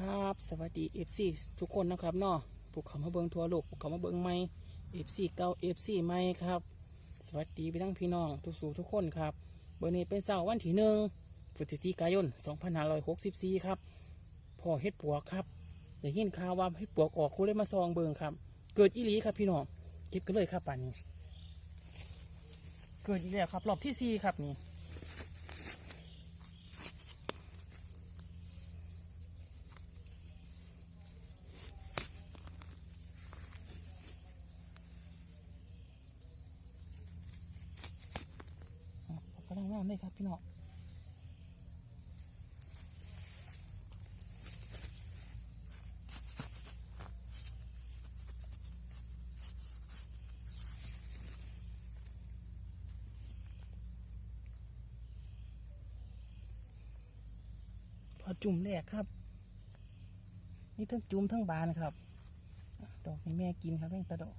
ครับสวัสดีเอฟซีทุกคนนะครับเนาะผูกเขามาเบิงทัวโลกผูกเขามาเบิงไม่เอฟซีเก้าเอฟซีไม่ครับ สวัสดีไปทั้งพี่น้องทุกสู่ทุกคนครับเบอร์นี้เป็นเสาร์วันที่หนึ่งพฤศจิกายน2564ครับพ่อเฮ็ดปวกครับได้ยินข่าวว่าเฮ็ดปวกออกคูเลยมาซองเบิงครับ เกิดอีหลีครับพี่น้องเก็บกันเลยครับป่านนี้ เกิดอีกแล้วครับรอบที่สี่ครับนี่ กำลังงามเลยครับพี่น้องพอจุ่มแรกครับ นี่ทั้งจุ่มทั้งบานครับ ดอกนี้แม่กินครับแม่ตะดอก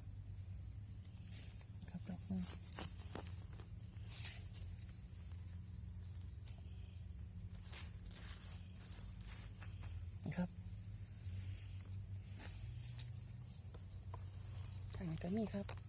ครับดอกนึง นะครับทางนี้ ก็มีครับ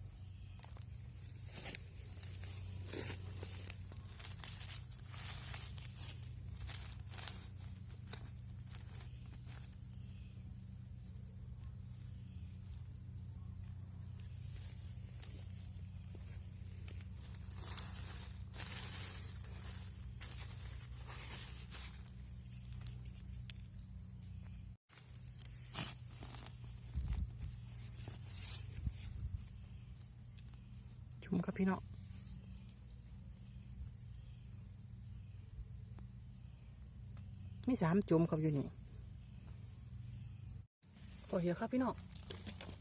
พี่น้องมีสามจุ่มครับอยู่นี่พอเหี้ยครับพี่น้อง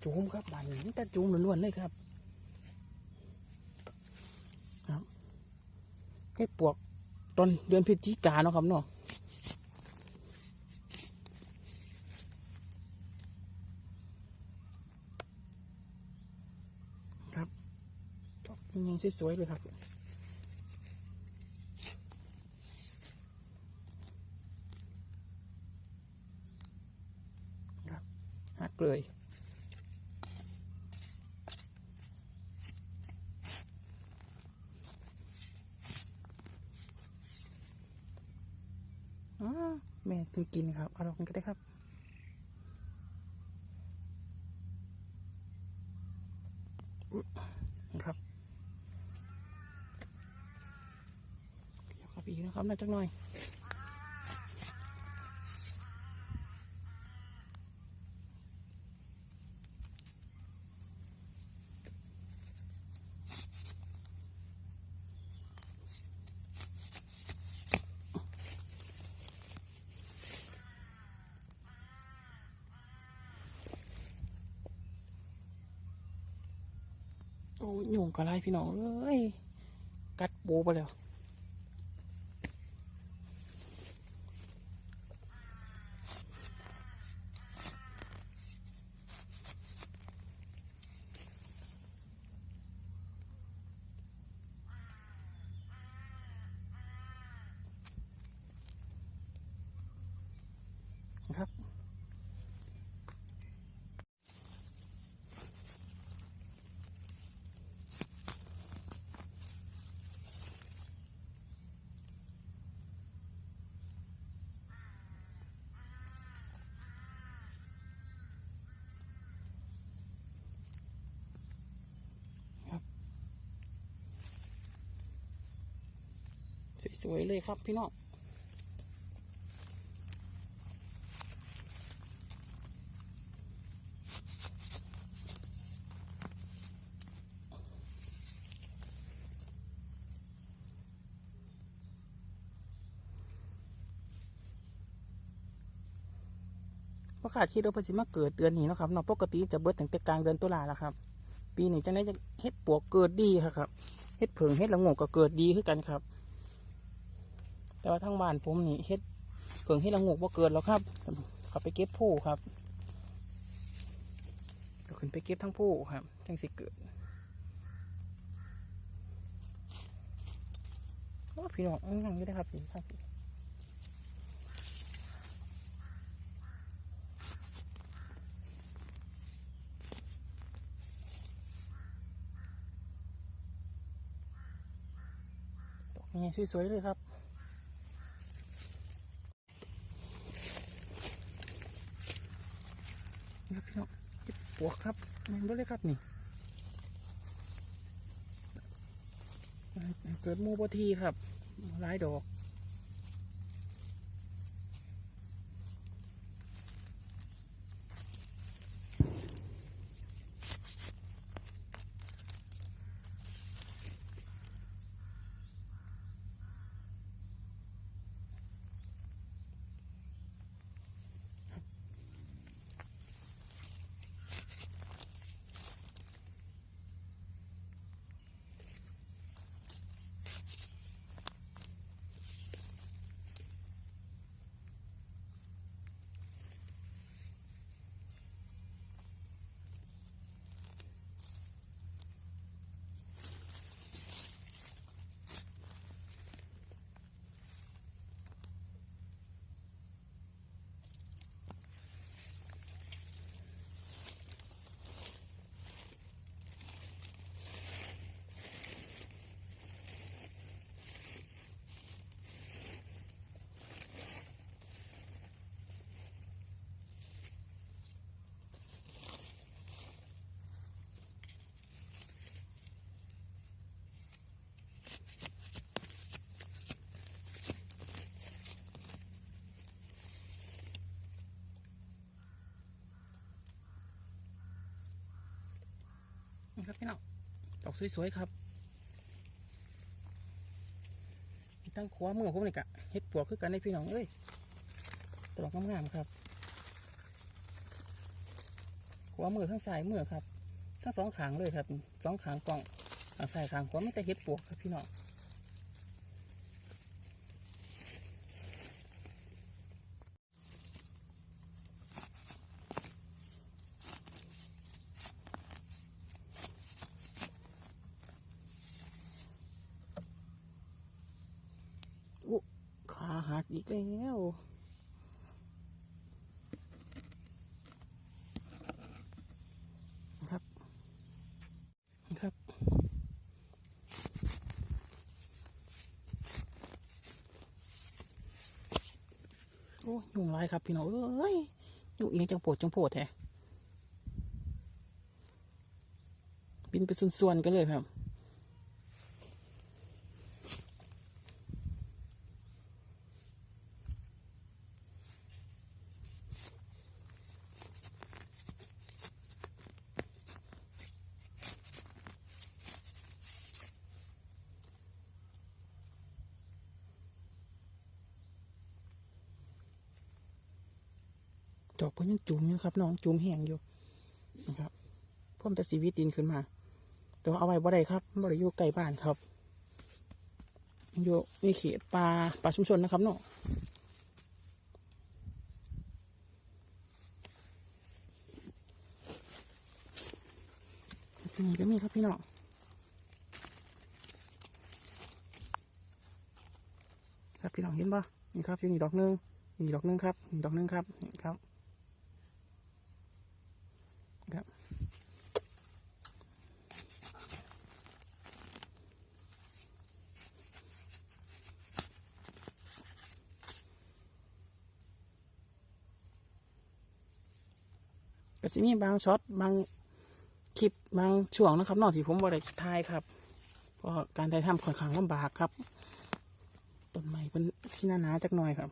จุ่มครับบานนี้แต่จุ่มล้วนๆเลยครับครับให้ปวกตอนเดือนพฤศจิกาเนาะครับเนาะครับดอก ยังสวยๆเลยครับครับหักเลยอ๋อแม่ถึงกินครับเอาดอกนี้ก็ได้ครับนะครับเดี๋ ยวครับนะครับน่าจักหน่อยโอ้ยยุงกระไรพี่น้องเอ้ย กัดปูไปแล้ว สวยๆเลยครับพี่น้องประกาศคิดว่าเพนสิมาเกิดเดือนนี้นะครับเนาะปกติจะเบิดตั้งแต่กลางเดือนตุลาแล้วครับ ปีนี้จังได้จะเฮ็ดปวกเกิดดีครับเฮ็ดเผิงเฮ็ดละงกก็เกิดดีขึ้นกันครับ แต่ว่าทั้งบ้านผมนี่เฮ็ดเพิ่งให้ละงูกบ่เกิดแล้วครับขับไปเก็บผู้ครับขึ้นไปเก็บทั้งผู้ครับจังสิเกิดพี่น้องนั่งอยู่ได้ครับพี่ครับนี่สวยๆเลยครับ เลยครับนี่เกิดมูบทีครับหลายดอก ครับพี่น้องดอกสวยๆครับตั้งขวามือผมนี่กะเฮ็ดปวกคือกันในพี่น้องเอ้ยตลอกงามๆครับขวามือทั้งสายมือครับทั้งสองขางเลยครับสองขางกล่องสางซ้ายขางขวาไม่แต่เฮ็ดปวกครับพี่น้อง หักอีกแล้วครับ ครับ โอ้ยยุงไรครับพี่น้องเอ้ยยุงเอียงจังโปวดจังโปวดแท้บินไปส่วนๆกันเลยครับ กเพิ่นยังจุ่มอยู่ครับน้องจุ่มแห้งอยู่นะครับเพิ่มแต่สีวิตดินขึ้นมา แต่ว่าเอาไว้บ่ได้ครับบ่ได้อยู่ใกล้บ้านครับอยู่ในเขตป่าป่าชุมชนนะครับเนาะนี่ก็มีครับพี่น้องครับพี่น้องเห็นปะนี่ครับอยู่นี่ดอกหนึงนี่ดอกหนึงครับนี่ดอกหนึงครับนี่ครับ ครับก็จะมีบางช็อตบางคลิปบางช่วงนะครับนอกที่ผมบริถ่ายครับเพราะการถ่ายทำค่อนข้างลำบากครับต้นไม้เป็นสิหนาหนาๆจักหน่อยครับ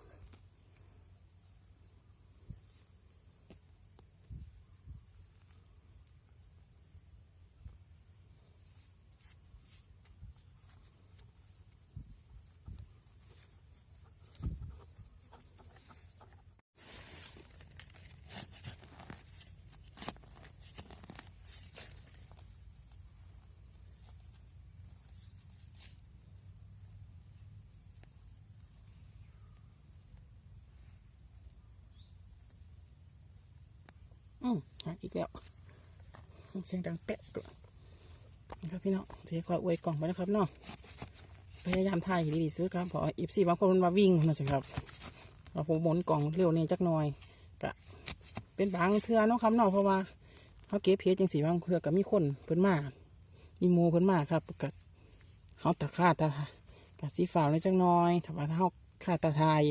ากอีกแล้วเสียงดังเป๊ะด้วยนะครับพี่น้องจะคอยอวยกล่องไปนะครับเนาะพยายามถ่ายห้ดีๆซื้อครับพออีฟซี่บางคนมาวิ่งนะสิครับเราผมหมุนกล่องเร็วนี่จักหน่อยกะเป็นบางเทือเนาะครับเนาะเพราะว่าเขาเก็บเพจจังสีบางเทือก็มีคนเพิ่นมามีหมูเพิ่นมาครับกะเขาตะค่าตะกะสีฟ้าวในอยจังน้อยถ้าว่าเฮาค่าตาทาย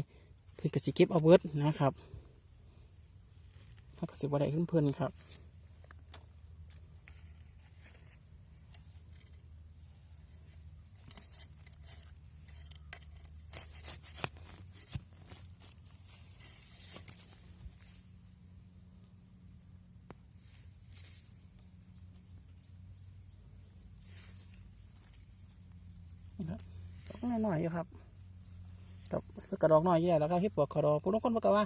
เพิ่นก็สิเก็บเอาเบิร์ดนะครับ เฮาก็สิบ่ได้ขึ้นเพิ่นครับนครับดอกน้อยๆอยู่ครับดอกกระดอกน้อยอยู่แล้วแล้วก็เห็ดปวกกระดอกผู้บางคนบอกว่า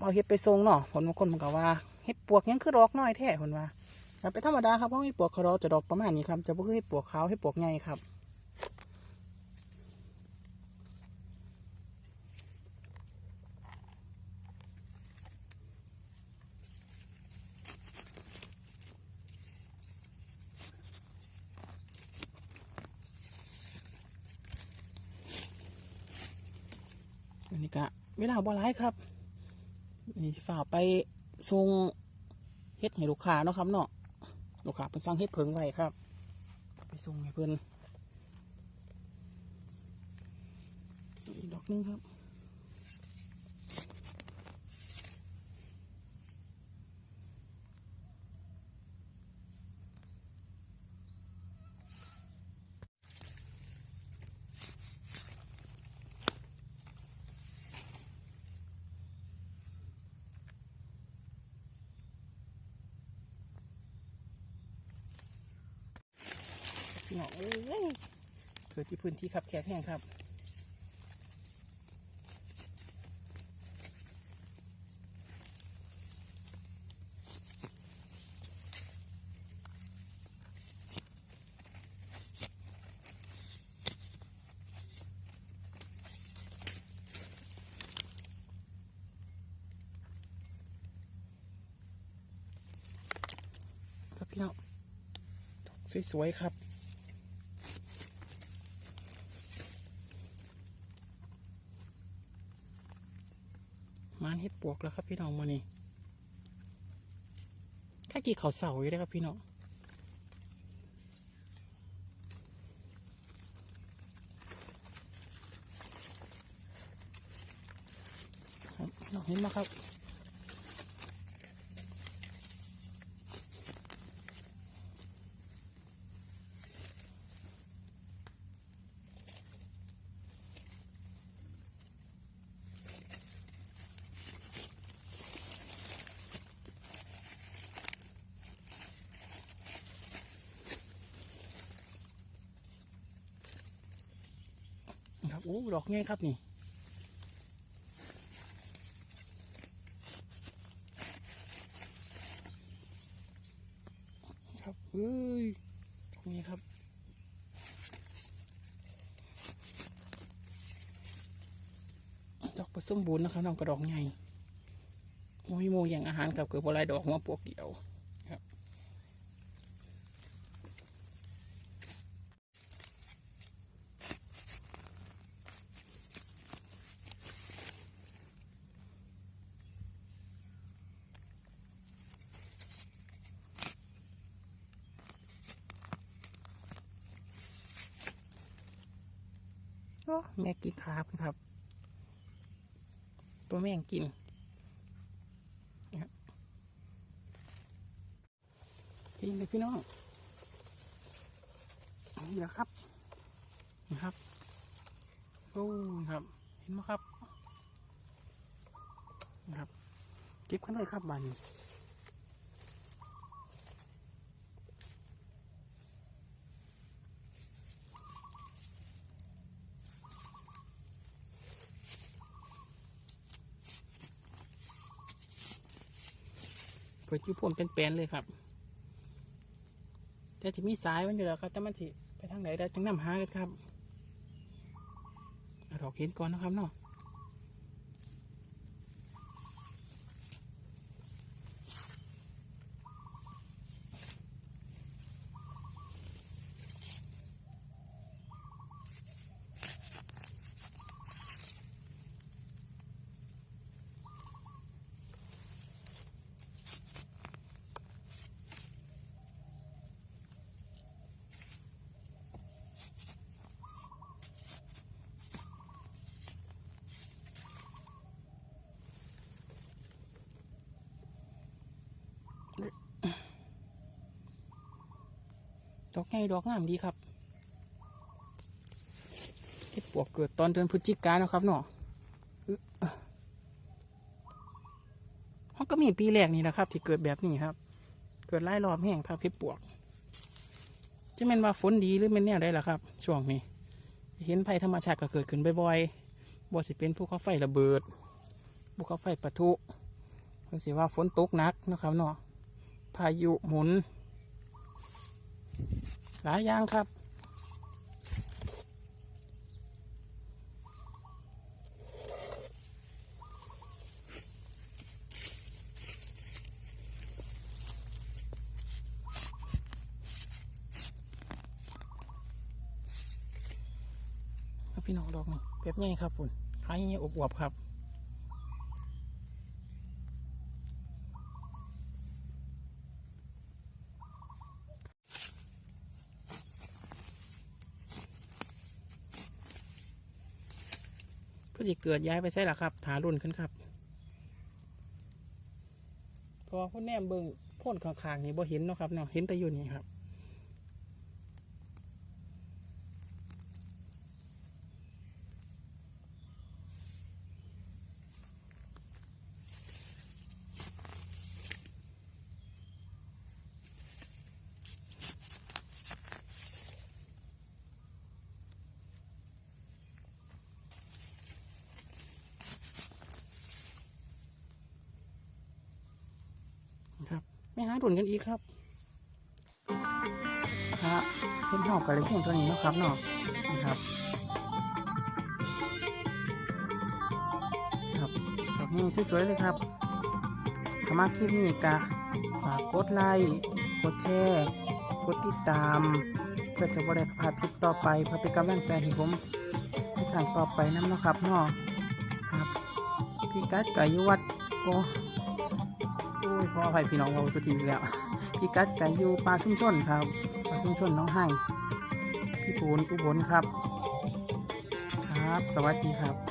เอาเห็ดไปทรงเนาะผลบางคนบอกว่าเห็ดปวกยังคือดอกน้อยแท้คนว่าแต่เป็นธรรมดาครับเพราะเห็ดปวกกระดอกจะดอกประมาณนี้ครับจะบ่คือเห็ดปวกขาวเห็ดปวกใหญ่ครับอันนี้ก็เวลาบ่ร้ายครับ นนี้จะฝากไปส่งเฮ็ดให้ลูกค้าเนาะครับเนาะลูกค้าเพิ่นสั่งเฮ็ดเพิงไว้ครับ ไปส่งให้เพิ่นอีกดอกนึงครับ น้องเอ้ยเกิดที่พื้นที่ขับแคบแห้งครับขับพี่น้องสวยๆครับ ม กแล้วครับพี่น้องมานี่ข้ากี่เขาเสาอยู่ได้ครับพี่น้องครับน้องเห็นไหมครับ อ้ดอกง่ายครับนี่ครับเฮ้ยดอกนี้ครับดอกผสมบูรณ์นะครับน้องกระดอกใหญ่โมยโมอย่างอาหารกับเกิดบหลายดอกหัวปวกเดียว แม่กินขาบครับ ตัวแม่งกินนะครับกินเลยพี่น้องนี่แหละครับนะครับโอ้ครับ เห็นไหมครับ นะครับ เก็บกันเลยครับบาน เกิดอยู่พ่นเป็นแปลนเลยครับ แต่จะมีสายมันอยู่แล้วครับแต่มันสิไปทางไหนได้จังน้ำหากันครับเอาเห็นก่อนนะครับเนาะ ดอกไงดอกงามดีครับเห็ดปวกเกิดตอนเดือนพฤศจิกายนนะครับเนาะเขาก็มีปีแรกนี่นะครับ ที่เกิดแบบนี้ครับ เกิดไล่รอบแห้งครับเห็ดปวก จะแม่นว่าฝนดีหรือแม่นแนวได้ล่ะครับ ช่วงนี้ เห็นภัยธรรมชาติก็เกิดขึ้นบ่อยๆบ่สิเป็นภูเขาไฟระเบิดภูเขาไฟปะทุหรือสิว่าฝนตกหนักนะครับเนาะพายุหมุน หลายอย่างครับ พี่น้องดอกนี่เพ็บใหญ่ครับคุณขายยังอบอวบครับ สิเกิดย้ายไปใช่หรอครับถารุ่นขึ้นครับเพราะพ่นแนมเบิงพ่นข้างๆนี่บ่เห็นเนาะครับเนาะเห็นแต่อยู่นี่ครับ ครับ ไม่หาดุนกันอีกครับครับเห็นหอกกันเลยเพียงตัวนี้นะครับเนาะนะครับครับดอกนี้สวยๆเลยครับถ้ามาคลิปนี้กะฝากกดไลค์กดแชร์กดติดตาม เพื่อจะบริพลาดคลิปต่อไปเพื่อเป็นกำลังใจให้ผมในครั้งต่อไปน้ำเนะครับเนาะครับพี่กัดไก่ยุวัดโอ้โอ้ยขออภัยพี่น้องเราทุกทีอีกแล้วพี่กัดไก่อยู่ปลาชุ่มชนครับปลาชุ่มชนน้องให้พี่ปูนอุบลครับ ครับ สวัสดีครับ